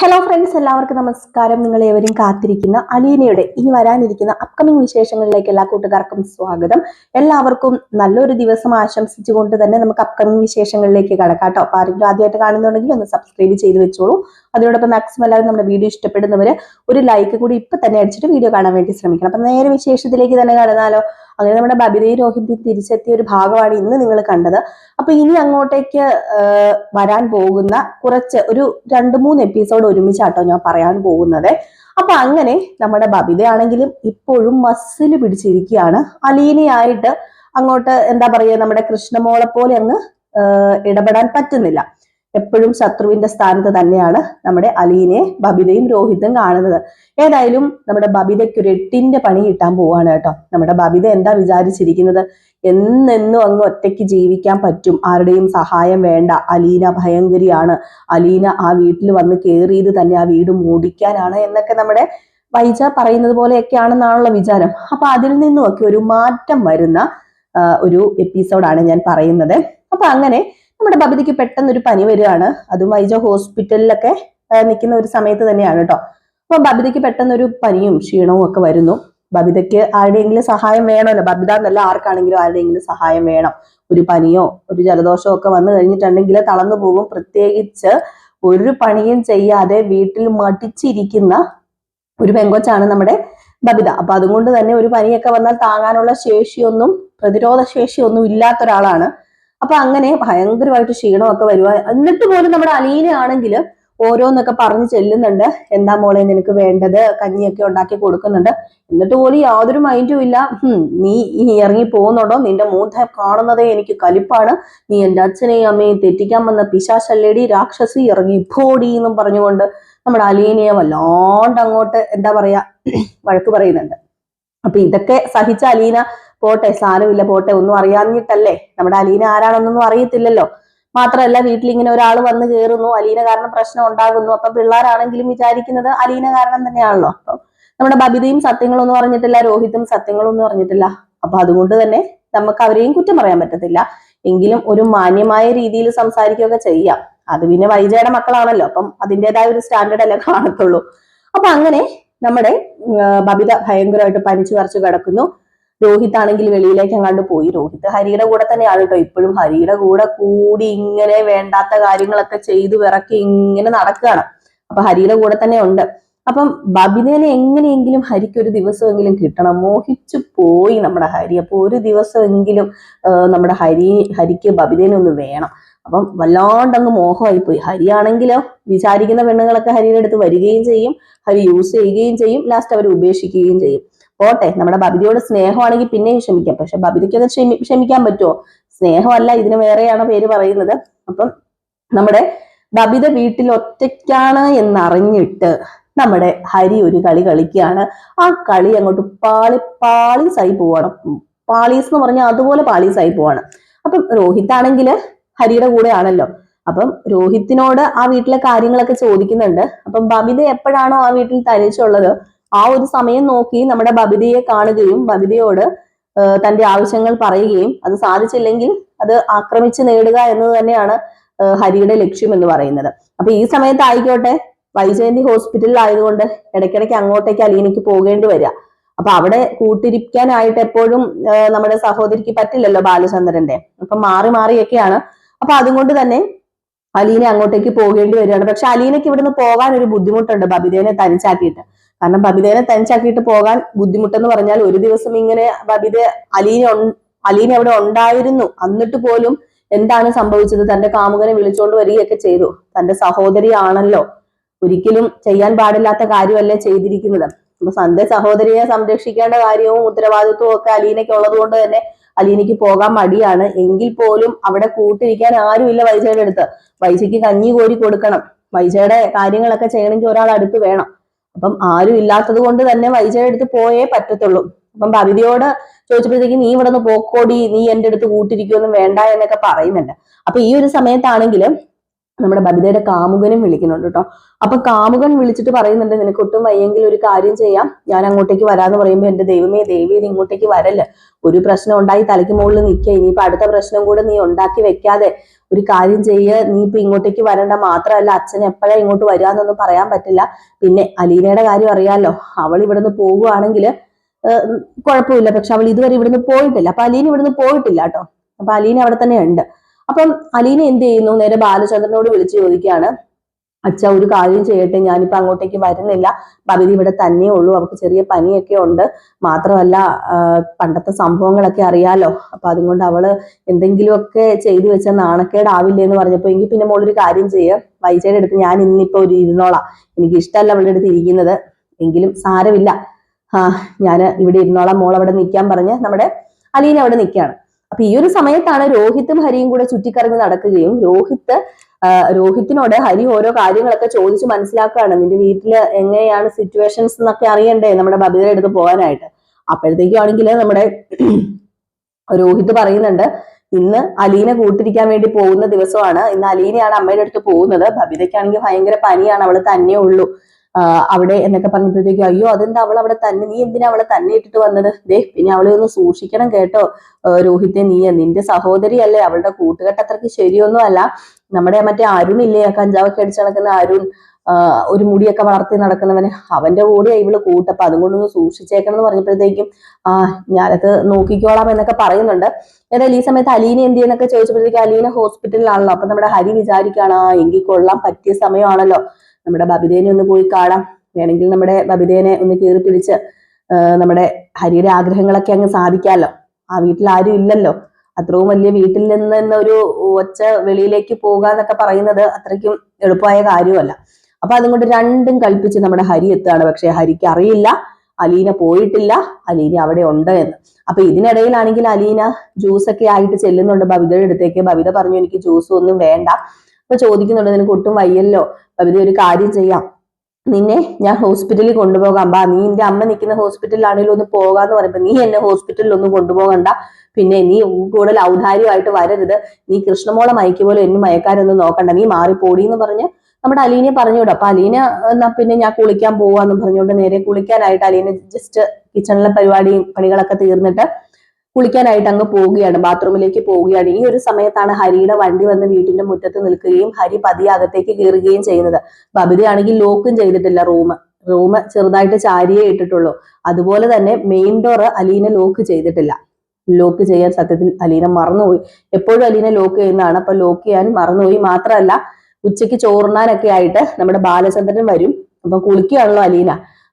Hello friends എല്ലാവർക്കും നമസ്കാരം. നിങ്ങൾ ഏവരും കാത്തിരിക്കുന്ന അലീനയുടെ ഇനി വരാനിരിക്കുന്ന അപ്കമിംഗ് വിശേഷങ്ങളിലേക്ക് എല്ലാ കൂട്ടുകാർക്കും സ്വാഗതം. എല്ലാവർക്കും നല്ലൊരു ദിവസം ആശംസിച്ചുകൊണ്ട് തന്നെ നമുക്ക് അപ്കമിംഗ് വിശേഷങ്ങളിലേക്ക് കടക്കാട്ടോ അപ്പൊ ആരെങ്കിലും ആദ്യമായിട്ട് കാണുന്നുണ്ടെങ്കിൽ ഒന്ന് സബ്സ്ക്രൈബ് ചെയ്ത് വെച്ചോളൂ. അതിനോടൊപ്പം മാക്സിമം എല്ലാവരും നമ്മുടെ വീഡിയോ ഇഷ്ടപ്പെടുന്നവര് ഒരു ലൈക്ക് കൂടി ഇപ്പൊ തന്നെ അടിച്ചിട്ട് വീഡിയോ കാണാൻ വേണ്ടി ശ്രമിക്കണം. അപ്പൊ നേരെ വിശേഷത്തിലേക്ക് തന്നെ കടന്നാലോ. അങ്ങനെ നമ്മുടെ ബബിതയും രോഹിതി തിരിച്ചെത്തിയ ഒരു ഭാഗമാണ് ഇന്ന് നിങ്ങൾ കണ്ടത്. അപ്പൊ ഇനി അങ്ങോട്ടേക്ക് വരാൻ പോകുന്ന കുറച്ച് ഒരു രണ്ട് മൂന്ന് എപ്പിസോഡ് ഒരുമിച്ചാട്ടോ ഞാൻ പറയാൻ പോകുന്നത്. അപ്പൊ അങ്ങനെ നമ്മുടെ ബബിതയാണെങ്കിലും ഇപ്പോഴും മസ്സിൽ പിടിച്ചിരിക്കുകയാണ്. അലീനയായിട്ട് അങ്ങോട്ട് എന്താ പറയുക നമ്മുടെ കൃഷ്ണമോളെ പോലെ അങ്ങ് ഇടപെടാൻ പറ്റുന്നില്ല. എപ്പോഴും ശത്രുവിന്റെ സ്ഥാനത്ത് തന്നെയാണ് നമ്മുടെ അലീനെ ബബിതയും രോഹിതും കാണുന്നത്. ഏതായാലും നമ്മുടെ ബബിതയ്ക്ക് ഒരു എട്ടിന്റെ പണി കിട്ടാൻ പോവാണ് കേട്ടോ. നമ്മുടെ ബബിത എന്താ വിചാരിച്ചിരിക്കുന്നത്? എന്നെന്നും അങ്ങ് ഒറ്റയ്ക്ക് ജീവിക്കാൻ പറ്റും. ആരുടെയും സഹായം വേണ്ട. അലീന ഭയങ്കരിയാണ്. അലീന ആ വീട്ടിൽ വന്ന് കയറിയത് തന്നെ ആ വീട് മൂടിക്കാനാണ് എന്നൊക്കെ നമ്മുടെ വൈജ പറയുന്നത് പോലെയൊക്കെയാണെന്നാണുള്ള വിചാരം. അപ്പൊ അതിൽ നിന്നുമൊക്കെ ഒരു മാറ്റം വരുന്ന ഒരു എപ്പിസോഡാണ് ഞാൻ പറയുന്നത്. അപ്പൊ അങ്ങനെ നമ്മുടെ ബബിതയ്ക്ക് പെട്ടെന്ന് ഒരു പനി വരികയാണ്. അതും വൈജ ഹോസ്പിറ്റലിലൊക്കെ നിൽക്കുന്ന ഒരു സമയത്ത് തന്നെയാണ് കേട്ടോ അപ്പൊ ബബിതയ്ക്ക് പെട്ടെന്ന് ഒരു പനിയും ക്ഷീണവും ഒക്കെ വരുന്നു. ബബിതയ്ക്ക് ആരുടെയെങ്കിലും സഹായം വേണമല്ലോ? ബബിത എന്നല്ല ആർക്കാണെങ്കിലും ആരുടെയെങ്കിലും സഹായം വേണം. ഒരു പനിയോ ഒരു ജലദോഷമോ ഒക്കെ വന്നു കഴിഞ്ഞിട്ടുണ്ടെങ്കിൽ തളർന്നു പോകും. പ്രത്യേകിച്ച് ഒരു പണിയും ചെയ്യാതെ വീട്ടിൽ മടിച്ചിരിക്കുന്ന ഒരു പെങ്കൊച്ചാണ് നമ്മുടെ ബബിത അപ്പൊ അതുകൊണ്ട് തന്നെ ഒരു പനിയൊക്കെ വന്നാൽ താങ്ങാനുള്ള ശേഷിയൊന്നും പ്രതിരോധ ശേഷിയൊന്നും ഇല്ലാത്ത ഒരാളാണ് അപ്പൊ അങ്ങനെ ഭയങ്കരമായിട്ട് ക്ഷീണമൊക്കെ വരുക എന്നിട്ട് പോലും നമ്മുടെ അലീനയാണെങ്കിൽ ഓരോന്നൊക്കെ പറഞ്ഞു ചെല്ലുന്നുണ്ട്. എന്താ മോളെ നിനക്ക് വേണ്ടത്? കഞ്ഞിയൊക്കെ ഉണ്ടാക്കി കൊടുക്കുന്നുണ്ട്. എന്നിട്ട് പോലും യാതൊരു മൈൻഡും ഇല്ല. നീ ഇറങ്ങി പോകുന്നുണ്ടോ? നിന്റെ മൂത്ത കാണുന്നതേ എനിക്ക് കലിപ്പാണ്. നീ എന്റെ അച്ഛനെയും അമ്മയും തെറ്റിക്കാൻ വന്ന പിശാശല്ലേടി രാക്ഷസി ഇറങ്ങി പോടി എന്നും പറഞ്ഞുകൊണ്ട് നമ്മുടെ അലീനയെ വല്ലാണ്ട് അങ്ങോട്ട് എന്താ പറയാ വഴക്ക് പറയുന്നുണ്ട്. അപ്പൊ ഇതൊക്കെ സഹിച്ച അലീന പോട്ടെ സാരമില്ല പോട്ടെ ഒന്നും അറിയാഞ്ഞിട്ടല്ലേ? നമ്മുടെ അലീന ആരാണെന്നൊന്നും അറിയത്തില്ലല്ലോ. മാത്രമല്ല വീട്ടിൽ ഇങ്ങനെ ഒരാൾ വന്ന് കയറുന്നു അലീന കാരണം പ്രശ്നം ഉണ്ടാകുന്നു. അപ്പൊ പിള്ളേരാണെങ്കിലും വിചാരിക്കുന്നത് അലീന കാരണം തന്നെയാണല്ലോ. അപ്പൊ നമ്മുടെ ബബിതയും സത്യങ്ങളൊന്നും അറിഞ്ഞിട്ടില്ല രോഹിതും സത്യങ്ങളൊന്നും അറിഞ്ഞിട്ടില്ല. അപ്പൊ അതുകൊണ്ട് തന്നെ നമുക്ക് അവരെയും കുറ്റം പറയാൻ പറ്റത്തില്ല. എങ്കിലും ഒരു മാന്യമായ രീതിയിൽ സംസാരിക്കുകയൊക്കെ ചെയ്യാം. അത് പിന്നെ വൈജയുടെ മക്കളാണല്ലോ അപ്പം അതിന്റെതായ ഒരു സ്റ്റാൻഡേർഡ് അല്ലേ കാണത്തുള്ളൂ. അപ്പൊ അങ്ങനെ നമ്മുടെ ബബിത ഭയങ്കരമായിട്ട് പനിച്ചു പറിച്ചു കിടക്കുന്നു. രോഹിത് ആണെങ്കിൽ വെളിയിലേക്ക് അങ്ങാണ്ട് പോയി. രോഹിത് ഹരിയുടെ കൂടെ തന്നെയാണ് കേട്ടോ ഇപ്പോഴും ഹരിയുടെ കൂടെ കൂടി ഇങ്ങനെ വേണ്ടാത്ത കാര്യങ്ങളൊക്കെ ചെയ്തു വിറക്കി ഇങ്ങനെ നടക്കുകയാണ്. അപ്പൊ ഹരിയുടെ കൂടെ തന്നെ ഉണ്ട്. അപ്പം ബബിതേനെ എങ്ങനെയെങ്കിലും ഹരിക്ക് ഒരു ദിവസമെങ്കിലും കിട്ടണം. മോഹിച്ചു പോയി നമ്മുടെ ഹരി. അപ്പൊ ഒരു ദിവസമെങ്കിലും നമ്മുടെ ഹരി ഹരിക്ക് ബബിതേനെ ഒന്ന് വേണം. അപ്പം വല്ലാണ്ടങ്ങ് മോഹമായി പോയി ഹരിയാണെങ്കിലോ വിചാരിക്കുന്ന പെണ്ണുങ്ങളൊക്കെ ഹരിയുടെ അടുത്ത് വരികയും ചെയ്യും. ഹരി യൂസ് ചെയ്യുകയും ചെയ്യും. ലാസ്റ്റ് അവർ ഉപേക്ഷിക്കുകയും ചെയ്യും. പോട്ടെ നമ്മുടെ ബബിതയോട് സ്നേഹമാണെങ്കിൽ പിന്നെയും ക്ഷമിക്കാം. പക്ഷെ ബബിതയ്ക്ക് അത് ക്ഷമി ക്ഷമിക്കാൻ പറ്റുമോ? സ്നേഹമല്ല ഇതിന് വേറെയാണ് പേര് പറയുന്നത്. അപ്പം നമ്മുടെ ബബിത വീട്ടിൽ ഒറ്റയ്ക്കാണ് എന്നറിഞ്ഞിട്ട് നമ്മുടെ ഹരി ഒരു കളി കളിക്കുകയാണ്. ആ കളി അങ്ങോട്ട് പാളി പാളീസായി പോവാണ്. പാളീസ് എന്ന് പറഞ്ഞാൽ അതുപോലെ പാളീസായി പോവാണ്. അപ്പം രോഹിത് ആണെങ്കിൽ ഹരിയുടെ കൂടെ ആണല്ലോ അപ്പം രോഹിത്തിനോട് ആ വീട്ടിലെ കാര്യങ്ങളൊക്കെ ചോദിക്കുന്നുണ്ട്. അപ്പം ബബിത എപ്പോഴാണോ ആ വീട്ടിൽ തനിച്ചുള്ളത്? ആ ഒരു സമയം നോക്കി നമ്മുടെ ബബിതയെ കാണുകയും ബബിതയോട് തന്റെ ആവശ്യങ്ങൾ പറയുകയും അത് സാധിച്ചില്ലെങ്കിൽ അത് ആക്രമിച്ച് നേടുക എന്നത് തന്നെയാണ് ഹരിയുടെ ലക്ഷ്യം എന്ന് പറയുന്നത്. അപ്പൊ ഈ സമയത്ത് ആയിക്കോട്ടെ വൈജയന്തി ഹോസ്പിറ്റലിൽ ആയതുകൊണ്ട് ഇടയ്ക്കിടയ്ക്ക് അങ്ങോട്ടേക്ക് അലീനയ്ക്ക് പോകേണ്ടി വരിക. അപ്പൊ അവിടെ കൂട്ടിരിക്കാനായിട്ട് എപ്പോഴും നമ്മുടെ സഹോദരിക്ക് പറ്റില്ലല്ലോ ബാലചന്ദ്രന്റെ. അപ്പൊ മാറി മാറിയൊക്കെയാണ്. അപ്പൊ അതുകൊണ്ട് തന്നെ അലീന അങ്ങോട്ടേക്ക് പോകേണ്ടി വരികയാണ്. പക്ഷെ അലീനയ്ക്ക് ഇവിടുന്ന് പോകാൻ ഒരു ബുദ്ധിമുട്ടുണ്ട് ബബിതേനെ തനിച്ചാക്കിയിട്ട്. കാരണം ബബിതേനെ തനിച്ചാക്കിയിട്ട് പോകാൻ ബുദ്ധിമുട്ടെന്ന് പറഞ്ഞാൽ ഒരു ദിവസം ഇങ്ങനെ ബബിത അലീനെ അലീനെ അവിടെ ഉണ്ടായിരുന്നു. എന്നിട്ട് പോലും എന്താണ് സംഭവിച്ചത്? തന്റെ കാമുകനെ വിളിച്ചുകൊണ്ട് വരികയൊക്കെ ചെയ്തു. തന്റെ സഹോദരിയാണല്ലോ. ഒരിക്കലും ചെയ്യാൻ പാടില്ലാത്ത കാര്യമല്ലേ ചെയ്തിരിക്കുന്നത്. അപ്പൊ തന്റെ സഹോദരിയെ സംരക്ഷിക്കേണ്ട കാര്യവും ഉത്തരവാദിത്വവും ഒക്കെ അലീനയ്ക്ക് ഉള്ളത് കൊണ്ട് തന്നെ അലീനയ്ക്ക് പോകാൻ മടിയാണ്. എങ്കിൽ പോലും അവിടെ കൂട്ടിരിക്കാൻ ആരുമില്ല വൈജയുടെ അടുത്ത്. വൈജയ്ക്ക് കഞ്ഞി കോരി കൊടുക്കണം. വൈജയുടെ കാര്യങ്ങളൊക്കെ ചെയ്യണമെങ്കിൽ ഒരാൾ അടുത്ത് വേണം. അപ്പം ആരും ഇല്ലാത്തത് കൊണ്ട് തന്നെ വൈജയുടെ അടുത്ത് പോയേ പറ്റത്തുള്ളൂ. അപ്പം ഭവിതയോട് ചോദിച്ചപ്പോഴത്തേക്ക് നീ ഇവിടെ നിന്ന് പോക്കോടി നീ എന്റെ അടുത്ത് കൂട്ടിരിക്കുമൊന്നും വേണ്ട എന്നൊക്കെ പറയുന്നുണ്ട്. അപ്പൊ ഈ ഒരു സമയത്താണെങ്കിലും നമ്മുടെ ബബിതയുടെ കാമുകനും വിളിക്കുന്നുണ്ട് കേട്ടോ. അപ്പൊ കാമുകൻ വിളിച്ചിട്ട് പറയുന്നുണ്ട് നിനക്ക് ഒട്ടും വയ്യെങ്കിൽ ഒരു കാര്യം ചെയ്യാം. ഞാൻ അങ്ങോട്ടേക്ക് വരാന്ന് പറയുമ്പോൾ എന്റെ ദൈവമേ ദേവി നീ ഇങ്ങോട്ടേക്ക് വരല്ല? ഒരു പ്രശ്നം ഉണ്ടായി തലയ്ക്ക് മുകളിൽ നിൽക്കുക. ഇനിയിപ്പോ അടുത്ത പ്രശ്നം കൂടെ നീ ഉണ്ടാക്കി വെക്കാതെ ഒരു കാര്യം ചെയ്യ നീ ഇപ്പൊ ഇങ്ങോട്ടേക്ക് വരണ്ട മാത്രമല്ല അച്ഛൻ എപ്പോഴാ ഇങ്ങോട്ട് വരാന്നൊന്നും പറയാൻ പറ്റില്ല. പിന്നെ അലീനയുടെ കാര്യം അറിയാലോ അവൾ ഇവിടുന്ന് പോകുവാണെങ്കിൽ കുഴപ്പമില്ല. പക്ഷെ അവൾ ഇതുവരെ ഇവിടുന്ന് പോയിട്ടില്ല. അപ്പൊ അലീന ഇവിടുന്ന് പോയിട്ടില്ല കേട്ടോ. അപ്പൊ അലീന അവിടെ തന്നെ ഉണ്ട്. അപ്പം അലീന എന്ത് ചെയ്യുന്നു? നേരെ ബാലചന്ദ്രനോട് വിളിച്ചു ചോദിക്കുകയാണ്. അച്ഛ ഒരു കാര്യം ചെയ്യട്ടെ ഞാനിപ്പോ അങ്ങോട്ടേക്ക് വരുന്നില്ല. ഭവിതി ഇവിടെ തന്നെ ഉള്ളൂ അവർക്ക് ചെറിയ പനിയൊക്കെ ഉണ്ട്. മാത്രമല്ല പണ്ടത്തെ സംഭവങ്ങളൊക്കെ അറിയാലോ. അപ്പൊ അതുകൊണ്ട് അവൾ എന്തെങ്കിലുമൊക്കെ ചെയ്തു വെച്ച നാണക്കേടാവില്ലേ എന്ന് പറഞ്ഞപ്പോ എങ്കിൽ പിന്നെ മോളൊരു കാര്യം ചെയ്യുക വൈജയുടെ അടുത്ത് ഞാൻ ഇന്നിപ്പോ ഒരു ഇരുന്നോളാം. എനിക്ക് ഇഷ്ടമല്ല അവളുടെ അടുത്ത് ഇരിക്കുന്നത്. എങ്കിലും സാരമില്ല. ആ ഞാൻ ഇവിടെ ഇരുന്നോളാം. മോൾ അവിടെ നിൽക്കാൻ പറഞ്ഞ് നമ്മുടെ അലീന അവിടെ നിൽക്കുകയാണ് അപ്പൊ ഈ ഒരു സമയത്താണ് രോഹിത്തും ഹരിയും കൂടെ ചുറ്റിക്കറങ്ങി നടക്കുകയും. രോഹിത്ത് രോഹിത്തിനോട് ഹരി ഓരോ കാര്യങ്ങളൊക്കെ ചോദിച്ച് മനസ്സിലാക്കുകയാണ്. നിന്റെ വീട്ടിൽ എങ്ങനെയാണ് സിറ്റുവേഷൻസ് എന്നൊക്കെ അറിയണ്ടേ നമ്മുടെ ബബിതയുടെ അടുത്ത് പോകാനായിട്ട്. അപ്പോഴത്തേക്കും ആണെങ്കിൽ നമ്മുടെ രോഹിത് പറയുന്നുണ്ട് ഇന്ന് അലീനെ കൂട്ടിരിക്കാൻ വേണ്ടി പോകുന്ന ദിവസമാണ്. ഇന്ന് അലീനയാണ് അമ്മയുടെ അടുത്ത് പോകുന്നത്. ബബിതയ്ക്കാണെങ്കിൽ ഭയങ്കര പനിയാണ്. അവൾ തന്നെ ഉള്ളൂ. അവിടെ എന്നൊക്കെ പറഞ്ഞപ്പോഴത്തേക്കും അയ്യോ അതെന്താ അവൾ അവിടെ തന്നെ? നീ എന്തിനാ അവളെ തന്നെ ഇട്ടിട്ട് വന്നത്? ദേ പിന്നെ അവളെ ഒന്ന് സൂക്ഷിക്കണം കേട്ടോ രോഹിത്തെ നീ നിന്റെ സഹോദരിയല്ലേ അവളുടെ കൂട്ടുകെട്ട് അത്രയ്ക്ക് ശരിയൊന്നും അല്ല നമ്മുടെ മറ്റേ അരുൺ ഇല്ലേ കഞ്ചാവൊക്കെ അടിച്ച് നടക്കുന്ന അരുൺ ഒരു മുടിയൊക്കെ വളർത്തി നടക്കുന്നവന് അവന്റെ കൂടെ ഇവൾ കൂട്ടപ്പൊ അതുകൊണ്ടൊന്ന് സൂക്ഷിച്ചേക്കണം എന്ന് പറഞ്ഞപ്പോഴത്തേക്കും ആ ഞാനത് നോക്കിക്കോളാം എന്നൊക്കെ പറയുന്നുണ്ട്. ഏതായാലും ഈ സമയത്ത് അലീന എന്ത് ചെയ്യുന്നൊക്കെ ചോദിച്ചപ്പോഴത്തേക്കും അലീന ഹോസ്പിറ്റലിലാണല്ലോ അപ്പൊ നമ്മുടെ ഹരി വിചാരിക്കാണ് ആ എങ്കിൽ കൊള്ളാം പറ്റിയ സമയമാണല്ലോ. നമ്മുടെ ബബിതേനെ ഒന്ന് പോയി കാണാം. വേണമെങ്കിൽ നമ്മുടെ ബബിതേനെ ഒന്ന് കീറി പിടിച്ച് നമ്മുടെ ഹരിയുടെ ആഗ്രഹങ്ങളൊക്കെ അങ്ങ് സാധിക്കാമല്ലോ ആ വീട്ടിൽ ആരും ഇല്ലല്ലോ. അത്രയും വലിയ വീട്ടിൽ നിന്ന് ഒരു ഒച്ച വെളിയിലേക്ക് പോകുക എന്നൊക്കെ പറയുന്നത് അത്രയ്ക്കും എളുപ്പമായ കാര്യമല്ല. അപ്പൊ അതുകൊണ്ട് രണ്ടും കൽപ്പിച്ച് നമ്മുടെ ഹരി എത്തുകയാണ്. പക്ഷെ ഹരിക്ക് അറിയില്ല. അലീന പോയിട്ടില്ല. അലീന അവിടെ ഉണ്ട് എന്ന്. അപ്പൊ ഇതിനിടയിലാണെങ്കിൽ അലീന ജ്യൂസ് ഒക്കെ ആയിട്ട് ചെല്ലുന്നുണ്ട് ബബിതയുടെ അടുത്തേക്ക്. ബബിത പറഞ്ഞു എനിക്ക് ജ്യൂസ് ഒന്നും വേണ്ട. അപ്പൊ ചോദിക്കുന്നുണ്ട് നിനക്ക് ഒട്ടും വയ്യല്ലോ? ബബിത ഒരു കാര്യം ചെയ്യാം. നിന്നെ ഞാൻ ഹോസ്പിറ്റലിൽ കൊണ്ടുപോകാം. ബാ നീ എന്റെ അമ്മ നിൽക്കുന്ന ഹോസ്പിറ്റലിലാണെങ്കിലും ഒന്ന് പോകാന്ന് പറയുമ്പോ നീ എന്നെ ഹോസ്പിറ്റലിൽ ഒന്നും കൊണ്ടുപോകണ്ട. പിന്നെ നീ കൂടുതൽ ഔദാര്യമായിട്ട് വരരുത്. നീ കൃഷ്ണമോളെ മയക്ക് പോലെ എന്നെ മയക്കാരൊന്നും നോക്കണ്ട. നീ മാറിപ്പോടി എന്ന് പറഞ്ഞ് നമ്മുടെ അലീനെ പറഞ്ഞുവിടും. അപ്പൊ അലീന എന്നാ പിന്നെ ഞാൻ കുളിക്കാൻ പോവാന്ന് പറഞ്ഞുകൊണ്ട് നേരെ കുളിക്കാനായിട്ട് അലീന ജസ്റ്റ് കിച്ചണിലെ പരിപാടിയും പണികളൊക്കെ തീർന്നിട്ട് കുളിക്കാനായിട്ട് അങ്ങ് പോവുകയാണ് ബാത്റൂമിലേക്ക് പോവുകയാണ്. ഈ ഒരു സമയത്താണ് ഹരിയുടെ വണ്ടി വന്ന് വീട്ടിന്റെ മുറ്റത്ത് നിൽക്കുകയും ഹരി പതിയെ അകത്തേക്ക് കയറുകയും ചെയ്യുന്നത്. ബബിതയാണെങ്കിൽ ലോക്കും ചെയ്തിട്ടില്ല റൂം. റൂം ചെറുതായിട്ട് ചാരിയേ ഇട്ടിട്ടുള്ളൂ. അതുപോലെ തന്നെ മെയിൻ ഡോർ അലീന ലോക്ക് ചെയ്തിട്ടില്ല. ലോക്ക് ചെയ്യാൻ സത്യത്തിൽ അലീന മറന്നുപോയി. എപ്പോഴും അലീന ലോക്ക് ചെയ്യുന്നതാണ്. അപ്പൊ ലോക്ക് ചെയ്യാൻ മറന്നുപോയി. മാത്രമല്ല ഉച്ചയ്ക്ക് ചോറുണ്ണാനൊക്കെ ആയിട്ട് നമ്മുടെ ബാലചന്ദ്രൻ വരും. അപ്പൊ കുളിക്കുകയാണല്ലോ അലീന.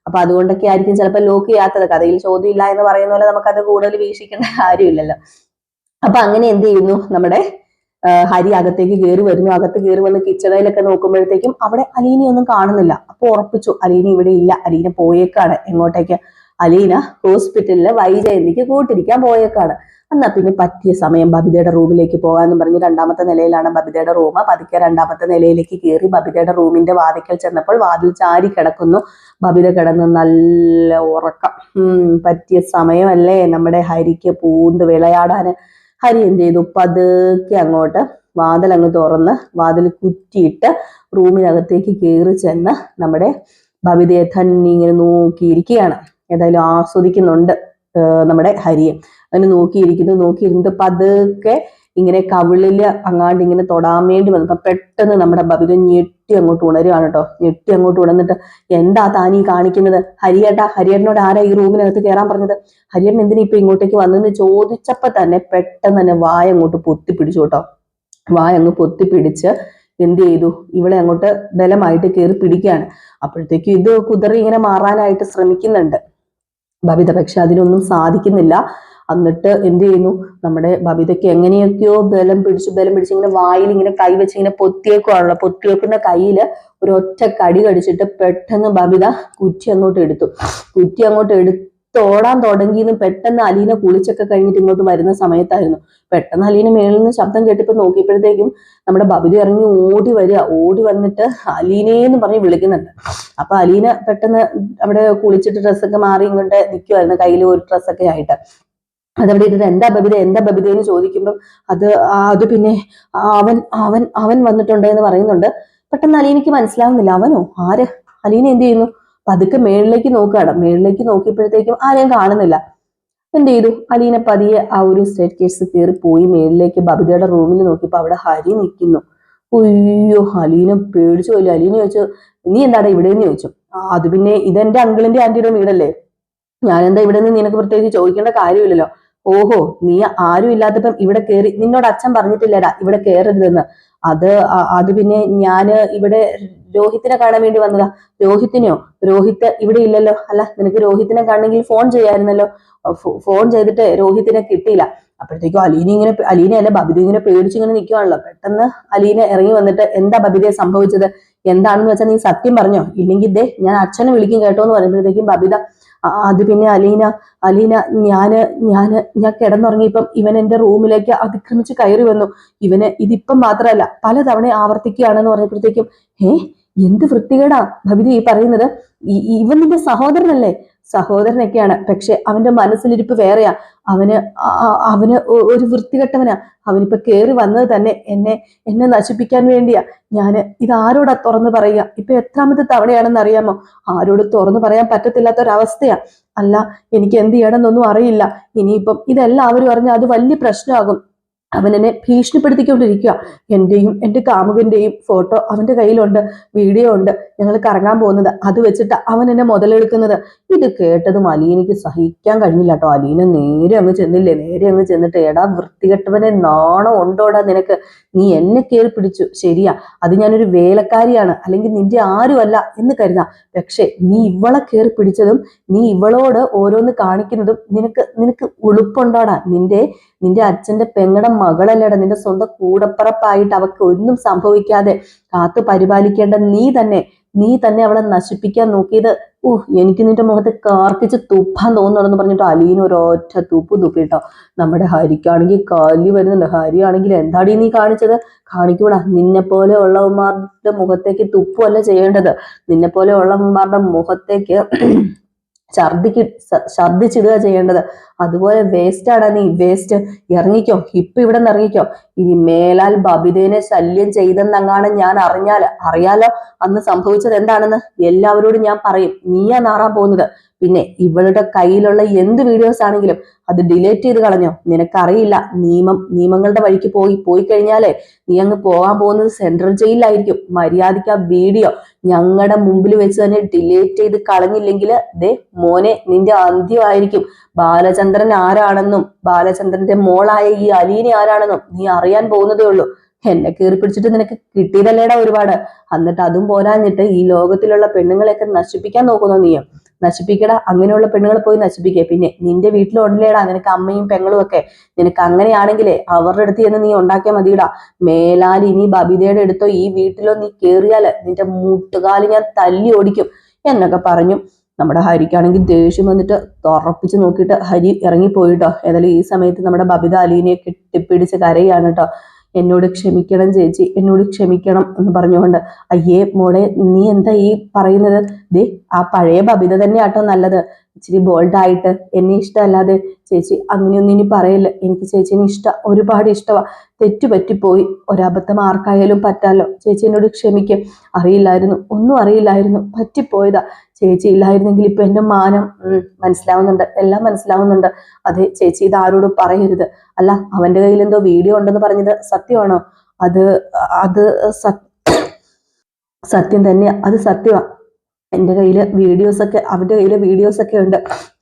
അപ്പൊ അതുകൊണ്ടൊക്കെ ആയിരിക്കും ചിലപ്പോൾ ലോക്ക് ചെയ്യാത്തത്. കഥയിൽ ചോദ്യമില്ല എന്ന് പറയുന്ന പോലെ നമുക്കത് കൂടുതൽ വീക്ഷിക്കേണ്ട കാര്യമില്ലല്ലോ. അപ്പൊ അങ്ങനെ എന്ത് ചെയ്യുന്നു? നമ്മുടെ ഹരി അകത്തേക്ക് കയറി വരുന്നു. അകത്ത് കയറി വന്ന് കിച്ചണയിലൊക്കെ നോക്കുമ്പോഴത്തേക്കും അവിടെ അലീനയൊന്നും കാണുന്നില്ല. അപ്പൊ ഉറപ്പിച്ചു അലീന ഇവിടെ ഇല്ല. അലീന പോയേക്കാണ്. എങ്ങോട്ടേക്ക്? അലീന ഹോസ്പിറ്റലിലെ വൈജയന്തിക്ക് കൂട്ടിരിക്കാൻ പോയേക്കാണ്. എന്നാ പിന്നെ പറ്റിയ സമയം ബബിതയുടെ റൂമിലേക്ക് പോകാന്നും പറഞ്ഞ് രണ്ടാമത്തെ നിലയിലാണ് ബബിതയുടെ റൂം. പതുക്കെ രണ്ടാമത്തെ നിലയിലേക്ക് കയറി ബബിതയുടെ റൂമിന്റെ വാതിക്കൽ ചെന്നപ്പോൾ വാതിൽ ചാരി കിടക്കുന്നു. ബബിത കിടന്ന് നല്ല ഉറക്കം. പറ്റിയ സമയമല്ലേ നമ്മുടെ ഹരിക്ക് പൂന്ത് വിളയാടാൻ ഹരി എന്ത് ചെയ്തു? പതുക്കെ അങ്ങോട്ട് വാതിൽ അങ്ങ് തുറന്ന് വാതിൽ കുറ്റിയിട്ട് റൂമിനകത്തേക്ക് കയറി ചെന്ന് നമ്മുടെ ബബിതയെ തന്നെ ഇങ്ങനെ നോക്കിയിരിക്കുകയാണ്. ഏതായാലും ആസ്വദിക്കുന്നുണ്ട് നമ്മുടെ ഹരിയെ. അങ്ങനെ നോക്കിയിരിക്കുന്നു നോക്കിയിരുന്നിട്ട് പതുക്കെ ഇങ്ങനെ കവിളിൽ അങ്ങാണ്ട് ഇങ്ങനെ തൊടാൻ വേണ്ടി വന്നു. പെട്ടെന്ന് നമ്മുടെ ബബിത ഞെട്ടി അങ്ങോട്ട് ഉണരുകയാണ് കേട്ടോ. ഞെട്ടി അങ്ങോട്ട് ഉണർന്നിട്ട് എന്താ താനീ കാണിക്കുന്നത്? ഹരിയേട്ടാ ഹരിയേട്ടനോട് ആരാ ഈ റൂമിനകത്ത് കയറാൻ പറഞ്ഞത്? ഹരിയേട്ടൻ എന്തിനാ ഇപ്പൊ ഇങ്ങോട്ടേക്ക് വന്നെന്ന് ചോദിച്ചപ്പോ തന്നെ പെട്ടെന്ന് തന്നെ വായ അങ്ങോട്ട് പൊത്തി പിടിച്ചു കേട്ടോ. വായ അങ്ങ് പൊത്തി പിടിച്ച് എന്ത് ചെയ്തു? ഇവളെ അങ്ങോട്ട് ബലമായിട്ട് കയറി പിടിക്കുകയാണ്. അപ്പോഴത്തേക്കും ഇത് കുതിറി ഇങ്ങനെ മാറാനായിട്ട് ശ്രമിക്കുന്നുണ്ട്. ബബിത പക്ഷെ അതിനൊന്നും സാധിക്കുന്നില്ല. എന്നിട്ട് എന്ത് ചെയ്യുന്നു? നമ്മുടെ ബബിതയ്ക്ക് എങ്ങനെയൊക്കെയോ ബലം പിടിച്ചു ബലം പിടിച്ച് ഇങ്ങനെ വായിൽ ഇങ്ങനെ കൈ വെച്ച് ഇങ്ങനെ പൊത്തിയേക്കുവാണല്ലോ. പൊത്തിയേക്കുന്ന കയ്യിൽ ഒരു ഒറ്റ കടി കടിച്ചിട്ട് പെട്ടെന്ന് ബബിത കുറ്റി അങ്ങോട്ട് എടുത്തു. കുറ്റി അങ്ങോട്ട് എടുത്ത് ഓടാൻ തുടങ്ങിയെന്നും പെട്ടെന്ന് അലീന കുളിച്ചൊക്കെ കഴിഞ്ഞിട്ട് ഇങ്ങോട്ട് വരുന്ന സമയത്തായിരുന്നു. പെട്ടെന്ന് അലീന മേളിൽ നിന്ന് ശബ്ദം കേട്ടിപ്പോൾ നോക്കിയപ്പോഴത്തേക്കും നമ്മുടെ ബബിത ഇറങ്ങി ഓടി വരിക. ഓടി വന്നിട്ട് അലീനേന്ന് പറഞ്ഞ് വിളിക്കുന്നുണ്ട്. അപ്പൊ അലീന പെട്ടെന്ന് അവിടെ കുളിച്ചിട്ട് ഡ്രസ്സൊക്കെ മാറി ഇങ്ങോട്ട് നിൽക്കുമായിരുന്നു കയ്യിൽ ഒരു ഡ്രസ്സൊക്കെ ആയിട്ട്. അതവിടെ ഇരുന്ന് എന്താ ബബിത എന്താ ബബിത എന്ന് ചോദിക്കുമ്പോൾ അത് അത് പിന്നെ അവൻ അവൻ അവൻ വന്നിട്ടുണ്ട് എന്ന് പറയുന്നുണ്ട്. പെട്ടെന്ന് അലീനയ്ക്ക് മനസ്സിലാവുന്നില്ല അവനോ? ആര്? അലീന എന്ത് ചെയ്യുന്നു? പതുക്കെ മേളിലേക്ക് നോക്കുകയാണ് മേളിലേക്ക് നോക്കിയപ്പോഴത്തേക്കും ആരെയും കാണുന്നില്ല. എന്ത് ചെയ്തു? അലീന പതിയെ ആ ഒരു സ്റ്റേറ്റ് കേസ് കയറി പോയി മേളിലേക്ക് ബബിതയുടെ റൂമിൽ നോക്കിയപ്പോ അവിടെ ഹരി നിൽക്കുന്നു. അയ്യോ അലീന പേടിച്ചു പോയില്ല അലീന ചോദിച്ചു നീ എന്താടാ ഇവിടെ നിന്ന്? ചോദിച്ചു. "ആ, അത് പിന്നെ ഇതെന്റെ അങ്കിളിന്റെ ആന്റിയുടെ വീടല്ലേ? ഞാനെന്താ ഇവിടെ നിന്ന് നിനക്ക് പ്രത്യേകിച്ച് ചോദിക്കേണ്ട കാര്യമില്ലല്ലോ. ഓഹോ നീ ആരും ഇല്ലാത്തപ്പം ഇവിടെ കയറി നിന്നോട് അച്ഛൻ പറഞ്ഞിട്ടില്ലടാ ഇവിടെ കയറരുതെന്ന് അത് അത് പിന്നെ ഞാൻ ഇവിടെ രോഹിത്തിനെ കാണാൻ വേണ്ടി വന്നതാ. രോഹിത്തിനെയോ? രോഹിത്ത് ഇവിടെ ഇല്ലല്ലോ. അല്ല നിനക്ക് രോഹിത്തിനെ കാണണമെങ്കിൽ ഫോൺ ചെയ്യായിരുന്നല്ലോ. ഫോൺ ചെയ്തിട്ട് രോഹിത്തിനെ കിട്ടിയില്ല. അപ്പോഴത്തേക്കും അലീന ഇങ്ങനെ അലീന അല്ല ബബിത ഇങ്ങനെ പേടിച്ച് ഇങ്ങനെ നിൽക്കുവാണല്ലോ പെട്ടെന്ന് അലീന ഇറങ്ങി വന്നിട്ട് എന്താ ബബിതയെ സംഭവിച്ചത്? എന്താണെന്ന് വെച്ചാൽ നീ സത്യം പറഞ്ഞോ? ഇല്ലെങ്കിൽ ദേ ഞാൻ അച്ഛനെ വിളിക്കും കേട്ടോ എന്ന് പറയുമ്പോഴത്തേക്കും ബബിത "ആ, അത് പിന്നെ അലീന അലീന ഞാൻ ഞാൻ ഞാൻ കിടന്നുറങ്ങിയപ്പം ഇവൻ എന്റെ റൂമിലേക്ക് അതിക്രമിച്ച് കയറി വന്നു. ഇവന് ഇതിപ്പം മാത്രമല്ല പലതവണ ആവർത്തിക്കുകയാണെന്ന് പറഞ്ഞപ്പോഴത്തേക്കും ഏ എന്ത് വൃത്തികേടാ ഭവിതി ഈ പറയുന്നത്? ഇവൻ നിന്റെ സഹോദരനല്ലേ? സഹോദരനൊക്കെയാണ്. പക്ഷെ അവന്റെ മനസ്സിലിരിപ്പ് വേറെയാ. അവന് അവന് ഒരു വൃത്തികെട്ടവനാ. അവനിപ്പോ കേറി വന്നത് തന്നെ എന്നെ എന്നെ നശിപ്പിക്കാൻ വേണ്ടിയാ. ഞാൻ ഇത് ആരോടാ തുറന്നു പറയുക? ഇപ്പൊ എത്രാമത്തെ തവണയാണെന്ന് അറിയാമോ? ആരോട് തുറന്നു പറയാൻ പറ്റത്തില്ലാത്ത ഒരവസ്ഥയാ അല്ല എനിക്ക് എന്ത് ചെയ്യണമെന്നൊന്നും അറിയില്ല. ഇനിയിപ്പം ഇതെല്ലാവരും അറിഞ്ഞാൽ അത് വലിയ പ്രശ്നമാകും. അവൻ എന്നെ ഭീഷണിപ്പെടുത്തിക്കൊണ്ടിരിക്കുക എന്റെയും എന്റെ കാമുകന്റെയും ഫോട്ടോ അവന്റെ കയ്യിലുണ്ട് വീഡിയോ ഉണ്ട്. ഞങ്ങൾ കറങ്ങാൻ പോകുന്നത്. അത് വെച്ചിട്ട് അവൻ എന്നെ മുതലെടുക്കുന്നത്. ഇത് കേട്ടതും അലീനയ്ക്ക് സഹിക്കാൻ കഴിഞ്ഞില്ല കേട്ടോ. അലീന നേരെ അങ്ങ് ചെന്നില്ലേ? നേരെ അങ്ങ് ചെന്നിട്ട് എടാ വൃത്തികെട്ടവനെ നാണം ഉണ്ടോടാ നിനക്ക്? നീ എന്നെ കയറി പിടിച്ചു. ശരിയാ അത് ഞാനൊരു വേലക്കാരിയാണ്. അല്ലെങ്കിൽ നിന്റെ ആരുമല്ല എന്ന് കരുതാം. പക്ഷേ നീ ഇവളെ കയറി പിടിച്ചതും നീ ഇവളോട് ഓരോന്ന് കാണിക്കുന്നതും നിനക്ക് നിനക്ക് ഉളുപ്പുണ്ടോടാ. നിന്റെ നിന്റെ അച്ഛന്റെ പെങ്ങടെ മകളല്ലേടാ നിന്റെ സ്വന്തം കൂടപ്പറപ്പായിട്ട് അവക്ക് ഒന്നും സംഭവിക്കാതെ കാത്തു പരിപാലിക്കേണ്ട നീ തന്നെ നീ തന്നെ അവളെ നശിപ്പിക്കാൻ നോക്കിയത്. ഊഹ് എനിക്ക് നിന്റെ മുഖത്ത് കാർക്കിച്ച് തുപ്പാൻ തോന്നുന്നുണ്ടെന്ന് പറഞ്ഞിട്ട് അലീന ഒരൊറ്റ തുപ്പ് തുപ്പിട്ടോ നമ്മുടെ ഹരിക്കാണെങ്കിൽ കലി വരുന്നുണ്ട്. ഹരി ആണെങ്കിൽ എന്താടി നീ കാണിച്ചത്? കാണിക്കൂടാ. നിന്നെ പോലെ ഉള്ളവന്മാരുടെ മുഖത്തേക്ക് തുപ്പല്ല ചെയ്യേണ്ടത്. നിന്നെ പോലെ ഉള്ളവന്മാരുടെ മുഖത്തേക്ക് ഛർദിക്ക് ഛർദിച്ചിടുക ചെയ്യേണ്ടത്. അതുപോലെ വേസ്റ്റ് ആടാ നീ. വേസ്റ്റ് ഇറങ്ങിക്കോ. ഇപ്പൊ ഇവിടെ നിന്ന് ഇറങ്ങിക്കോ. ഇനി മേലാൽ ബബിതേനെ ശല്യം ചെയ്തെന്നങ്ങാണ് ഞാൻ അറിഞ്ഞാൽ അറിയാലോ അന്ന് സംഭവിച്ചത് എന്താണെന്ന്. എല്ലാവരോടും ഞാൻ പറയും. നീയാ നാറാൻ പോകുന്നത്. പിന്നെ ഇവളുടെ കയ്യിലുള്ള എന്ത് വീഡിയോസ് ആണെങ്കിലും അത് ഡിലീറ്റ് ചെയ്ത് കളഞ്ഞോ? നിനക്കറിയില്ല. നിയമം നിയമങ്ങളുടെ വഴിക്ക് പോയി പോയി കഴിഞ്ഞാലേ നീ അങ്ങ് പോകാൻ പോകുന്നത് സെൻട്രൽ ജയിലിലായിരിക്കും മര്യാദയ്ക്ക് ആ വീഡിയോ ഞങ്ങളുടെ മുമ്പിൽ വെച്ച് തന്നെ ഡിലീറ്റ് ചെയ്ത് കളഞ്ഞില്ലെങ്കിൽ ദേ മോനെ നിന്റെ അന്ത്യമായിരിക്കും. ബാലചന്ദ്രൻ ആരാണെന്നും ബാലചന്ദ്രന്റെ മോളായ ഈ അലീനെ ആരാണെന്നും നീ അറിയാൻ പോകുന്നതേ ഉള്ളൂ. എന്നെ കീറി പിടിച്ചിട്ട് നിനക്ക് കിട്ടിയതല്ലേടാ ഒരുപാട്. എന്നിട്ട് അതും പോരാഞ്ഞിട്ട് ഈ ലോകത്തിലുള്ള പെണ്ണുങ്ങളെയൊക്കെ നശിപ്പിക്കാൻ നോക്കുന്നു നീയും? നശിപ്പിക്കടാ. അങ്ങനെയുള്ള പെണ്ണുങ്ങളെ പോയി നശിപ്പിക്കേ. പിന്നെ നിന്റെ വീട്ടിലുണ്ടല്ലേടാ നിനക്ക് അമ്മയും പെങ്ങളും ഒക്കെ. നിനക്ക് അങ്ങനെയാണെങ്കിലേ അവരുടെ അടുത്ത് ചെന്ന് നീ ഉണ്ടാക്കിയാൽ മതിയിടാ. മേലാൽ ഇനി ബബിതയുടെ അടുത്തോ ഈ വീട്ടിലോ നീ കേറിയാൽ നിന്റെ മുട്ടുകാൽ ഞാൻ തല്ലി ഓടിക്കും. എന്നൊക്കെ പറഞ്ഞു നമ്മുടെ ഹരിക്കാണെങ്കിൽ ദേഷ്യം വന്നിട്ട് തുറപ്പിച്ച് നോക്കിയിട്ട് ഹരി ഇറങ്ങിപ്പോയിട്ടോ ഏതായാലും ഈ സമയത്ത് നമ്മുടെ ബബിത അലീനെ കെട്ടിപ്പിടിച്ച് കരയാണ് കേട്ടോ എന്നോട് ക്ഷമിക്കണം ചേച്ചി എന്നോട് ക്ഷമിക്കണം എന്ന് പറഞ്ഞുകൊണ്ട് അയ്യേ മോളെ നീ എന്താ ഈ പറയുന്നത്? ദേ ആ പഴയ ബബിത തന്നെയാട്ടോ നല്ലത്. ഇച്ചിരി ബോൾഡായിട്ട് എന്നെ ഇഷ്ടമല്ലാതെ ചേച്ചി അങ്ങനെയൊന്നും ഇനി പറയില്ല. എനിക്ക് ചേച്ചിനെ ഇഷ്ടം ഒരുപാട് ഇഷ്ടമാണ് തെറ്റുപറ്റിപ്പോയി ഒരബദ്ധം ആർക്കായാലും പറ്റാലോ? ചേച്ചി എന്നോട് ക്ഷമിക്കും. അറിയില്ലായിരുന്നു. ഒന്നും അറിയില്ലായിരുന്നു. പറ്റിപ്പോയതാ. ചേച്ചി ഇല്ലായിരുന്നെങ്കിൽ ഇപ്പൊ എന്റെ മാനം മനസ്സിലാവുന്നുണ്ട്. എല്ലാം മനസ്സിലാവുന്നുണ്ട്. അതെ ചേച്ചി ഇത് ആരോടും പറയരുത്. അല്ല അവന്റെ കയ്യിൽ എന്തോ വീഡിയോ ഉണ്ടെന്ന് പറഞ്ഞത് സത്യമാണോ? അത് അത് സത്യം തന്നെയാ. അത് സത്യമാ. എന്റെ കയ്യിൽ വീഡിയോസ് ഒക്കെ അവന്റെ കയ്യിൽ വീഡിയോസ് ഒക്കെ ഉണ്ട്.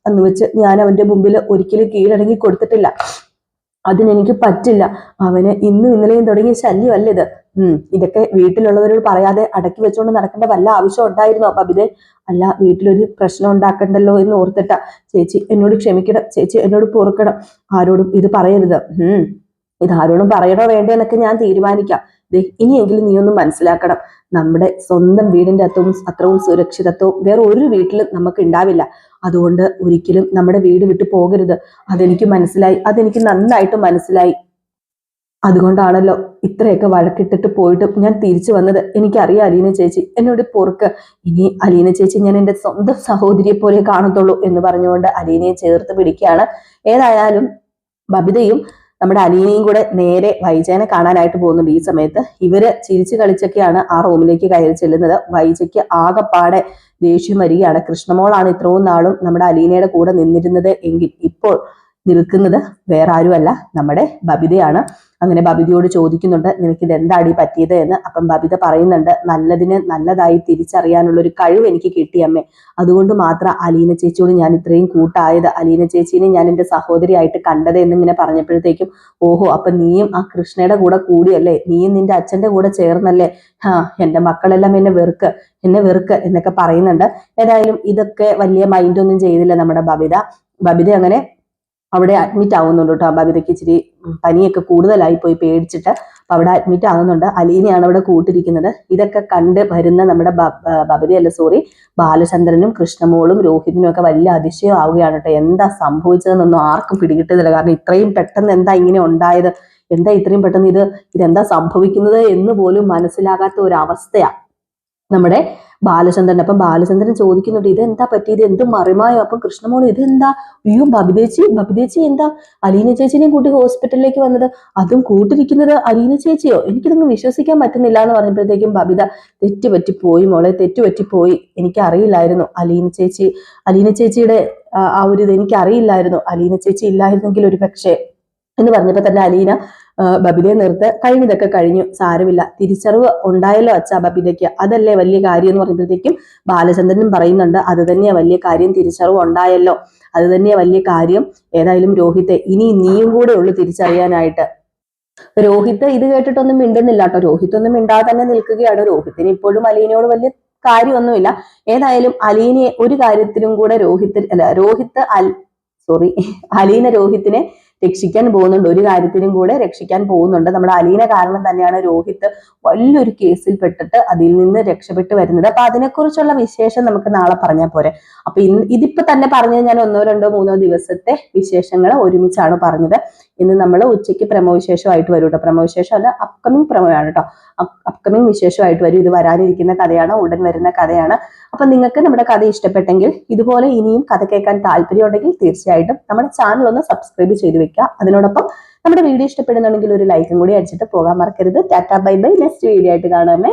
എന്ന് വെച്ച് ഞാൻ അവന്റെ മുമ്പിൽ ഒരിക്കലും കീഴടങ്ങി കൊടുത്തിട്ടില്ല. അതിനെനിക്ക് പറ്റില്ല. അവന് ഇന്നും ഇന്നലെയും തുടങ്ങിയ ശല്യമല്ല ഇത്. ഇതൊക്കെ വീട്ടിലുള്ളവരോട് പറയാതെ അടക്കി വെച്ചുകൊണ്ട് നടക്കേണ്ട വല്ല ആവശ്യം ഉണ്ടായിരുന്നോ? അതിന് അല്ല വീട്ടിലൊരു പ്രശ്നം ഉണ്ടാക്കണ്ടല്ലോ എന്ന് ഓർത്തിട്ട ചേച്ചി എന്നോട് ക്ഷമിക്കണം ചേച്ചി എന്നോട് പൊറുക്കണം. ആരോടും ഇത് പറയരുത്. ഉം. ഇത് ആരോടും പറയണോ വേണ്ടോ എന്നൊക്കെ ഞാൻ തീരുമാനിക്കാം. ഇനിയെങ്കിലും നീ ഒന്ന് മനസ്സിലാക്കണം. നമ്മുടെ സ്വന്തം വീടിന്റെ അത്രവും അത്രവും സുരക്ഷിതത്വവും വേറെ ഒരു വീട്ടിലും നമുക്ക് ഉണ്ടാവില്ല അതുകൊണ്ട് ഒരിക്കലും നമ്മുടെ വീട് വിട്ടു പോകരുത്. അതെനിക്ക് മനസ്സിലായി. അതെനിക്ക് നന്നായിട്ട് മനസ്സിലായി. അതുകൊണ്ടാണല്ലോ ഇത്രയൊക്കെ വഴക്കിട്ടിട്ട് പോയിട്ടും ഞാൻ തിരിച്ചു വന്നത്. എനിക്കറിയാം അലീന ചേച്ചി എന്നോട് പൊറുക്ക്. ഇനി അലീന ചേച്ചി ഞാൻ എന്റെ സ്വന്തം സഹോദരിയെ പോലെ കാണത്തുള്ളൂ എന്ന് പറഞ്ഞുകൊണ്ട് അലീനയെ ചേർത്ത് പിടിക്കുകയാണ്. ഏതായാലും ബബിതയും നമ്മുടെ അലീനയും കൂടെ നേരെ വൈജയനെ കാണാനായിട്ട് പോകുന്നുണ്ട് ഈ സമയത്ത്. ഇവർ ചിരിച്ചു കളിച്ചൊക്കെയാണ് ആ റൂമിലേക്ക് കയറി ചെല്ലുന്നത്. വൈജയ്ക്ക് ആകെപ്പാടെ ദേഷ്യം വരികയാണ്. കൃഷ്ണമോളാണ് ഇത്രയും നാളും നമ്മുടെ അലീനയുടെ കൂടെ നിന്നിരുന്നത് എങ്കിൽ ഇപ്പോൾ നിൽക്കുന്നത് വേറെ ആരുമല്ല നമ്മുടെ ബബിതയാണ്. അങ്ങനെ ബബിതയോട് ചോദിക്കുന്നുണ്ട് നിനക്ക് ഇത് എന്താടി പറ്റിയത്? എന്ന്. അപ്പം ബബിത പറയുന്നുണ്ട് നല്ലതിന് നല്ലതായി തിരിച്ചറിയാനുള്ള ഒരു കഴിവ് എനിക്ക് കിട്ടി അമ്മേ. അതുകൊണ്ട് മാത്രം അലീന ചേച്ചിയോട് ഞാൻ ഇത്രയും കൂട്ടായത്. അലീന ചേച്ചീനെ ഞാൻ എന്റെ സഹോദരിയായിട്ട് കണ്ടത് എന്നിങ്ങനെ പറഞ്ഞപ്പോഴത്തേക്കും ഓഹോ അപ്പൊ നീയും ആ കൃഷ്ണയുടെ കൂടെ കൂടിയല്ലേ? നീയും നിന്റെ അച്ഛന്റെ കൂടെ ചേർന്നല്ലേ? ഹാ എന്റെ മക്കളെല്ലാം എന്നെ വെറുക്ക് എന്നെ വെറുക്ക് എന്നൊക്കെ പറയുന്നുണ്ട്. ഏതായാലും ഇതൊക്കെ വലിയ മൈൻഡ് ഒന്നും ചെയ്തില്ല നമ്മുടെ ബബിത. ബബിത അങ്ങനെ അവിടെ അഡ്മിറ്റ് ആവുന്നുണ്ട് കേട്ടോ. ബബിതയ്ക്ക് ഇച്ചിരി പനിയൊക്കെ കൂടുതലായി പോയി പേടിച്ചിട്ട് അപ്പൊ അവിടെ അഡ്മിറ്റ് ആവുന്നുണ്ട്. അലീനയാണ് അവിടെ കൂട്ടിരിക്കുന്നത്. ഇതൊക്കെ കണ്ട് വരുന്ന നമ്മുടെ ബബിതയല്ല സോറി ബാലചന്ദ്രനും കൃഷ്ണമോളും രോഹിതിനും ഒക്കെ വലിയ അതിശയം ആവുകയാണ് കേട്ടോ. എന്താ സംഭവിച്ചതെന്നൊന്നും ആർക്കും പിടികിട്ടുന്നില്ല കാരണം ഇത്രയും പെട്ടെന്ന് എന്താ ഇങ്ങനെ ഉണ്ടായത്? എന്താ ഇത്രയും പെട്ടെന്ന് ഇത് ഇതെന്താ സംഭവിക്കുന്നത് എന്ന് പോലും മനസ്സിലാകാത്ത ഒരു നമ്മുടെ ബാലചന്ദ്രൻ. അപ്പം ബാലചന്ദ്രൻ ചോദിക്കുന്നുണ്ട് ഇതെന്താ പറ്റിയത്? എന്ത് മറിമായോ? അപ്പം കൃഷ്ണമോൾ ഇതെന്താ? അയ്യോ ബബിതേച്ചി ബബിതേച്ചി എന്താ? അലീന ചേച്ചിനെയും കൂട്ടി ഹോസ്പിറ്റലിലേക്ക് വന്നത്. അതും കൂട്ടിരിക്കുന്നത് അലീന ചേച്ചിയോ? എനിക്കിതൊന്നും വിശ്വസിക്കാൻ പറ്റുന്നില്ല എന്ന് പറഞ്ഞപ്പോഴത്തേക്കും ബബിത തെറ്റുപറ്റി പോയി മോളെ തെറ്റുപറ്റി പോയി എനിക്ക് അറിയില്ലായിരുന്നു അലീന ചേച്ചി അലീന ചേച്ചിയുടെ ആ, ഒരു ഇത് എനിക്കറിയില്ലായിരുന്നു. അലീന ചേച്ചി ഇല്ലായിരുന്നെങ്കിൽ ഒരു പക്ഷേ എന്ന് പറഞ്ഞപ്പോ തന്നെ അലീന ബബിതയെ നിർത്ത്. കഴിഞ്ഞതൊക്കെ കഴിഞ്ഞു. സാരമില്ല. തിരിച്ചറിവ് ഉണ്ടായല്ലോ അച്ഛാ ബബിതയ്ക്ക്. അതല്ലേ വലിയ കാര്യം എന്ന് പറഞ്ഞപ്പോഴത്തേക്കും ബാലചന്ദ്രനും പറയുന്നുണ്ട് അത് തന്നെയാ വലിയ കാര്യം തിരിച്ചറിവ് ഉണ്ടായല്ലോ. അത് തന്നെയാ വലിയ കാര്യം. ഏതായാലും രോഹിത്തെ ഇനി നീയും കൂടെ ഉള്ളു തിരിച്ചറിയാനായിട്ട്. രോഹിത്ത് ഇത് കേട്ടിട്ടൊന്നും മിണ്ടുന്നില്ല കേട്ടോ. രോഹിത് ഒന്നും മിണ്ടാതെ തന്നെ നിൽക്കുകയാണ്. രോഹിത്തിന് ഇപ്പോഴും അലീനയോട് വലിയ കാര്യമൊന്നുമില്ല. ഏതായാലും അലീനയെ ഒരു കാര്യത്തിലും കൂടെ രോഹിത്ത് അല്ല രോഹിത്ത് അൽ സോറി അലീന രോഹിത്തിനെ രക്ഷിക്കാൻ പോകുന്നുണ്ട്. ഒരു കാര്യത്തിനും കൂടെ രക്ഷിക്കാൻ പോകുന്നുണ്ട്. നമ്മുടെ അലീന കാരണം തന്നെയാണ് രോഹിത് വലിയൊരു കേസിൽ പെട്ടിട്ട് അതിൽ നിന്ന് രക്ഷപ്പെട്ടു വരുന്നത്. അപ്പൊ അതിനെക്കുറിച്ചുള്ള വിശേഷം നമുക്ക് നാളെ പറഞ്ഞാൽ പോരെ. അപ്പൊ ഇന്ന് ഇതിപ്പോ തന്നെ പറഞ്ഞു ഞാൻ ഒന്നോ രണ്ടോ മൂന്നോ ദിവസത്തെ വിശേഷങ്ങൾ ഒരുമിച്ചാണ് പറഞ്ഞത്. ഇന്ന് നമ്മൾ ഉച്ചയ്ക്ക് പ്രമോവിശേഷമായിട്ട് വരും കേട്ടോ പ്രമോവിശേഷം അല്ല അപ്കമിങ് പ്രമോയാണ് കേട്ടോ അപ്കമിങ് വിശേഷമായിട്ട് വരും. ഇത് വരാനിരിക്കുന്ന കഥയാണ് ഉടൻ വരുന്ന കഥയാണ്. അപ്പൊ നിങ്ങൾക്ക് നമ്മുടെ കഥ ഇഷ്ടപ്പെട്ടെങ്കിൽ ഇതുപോലെ ഇനിയും കഥ കേൾക്കാൻ താല്പര്യമുണ്ടെങ്കിൽ തീർച്ചയായിട്ടും നമ്മുടെ ചാനൽ ഒന്ന് സബ്സ്ക്രൈബ് ചെയ്ത് വെക്കുക. അതിനോടൊപ്പം നമ്മുടെ വീഡിയോ ഇഷ്ടപ്പെടുന്നുണ്ടെങ്കിൽ ഒരു ലൈക്കും കൂടി അടിച്ചിട്ട് പോകാൻ മറക്കരുത്. Tata bye bye next video ആയിട്ട് കാണാമേ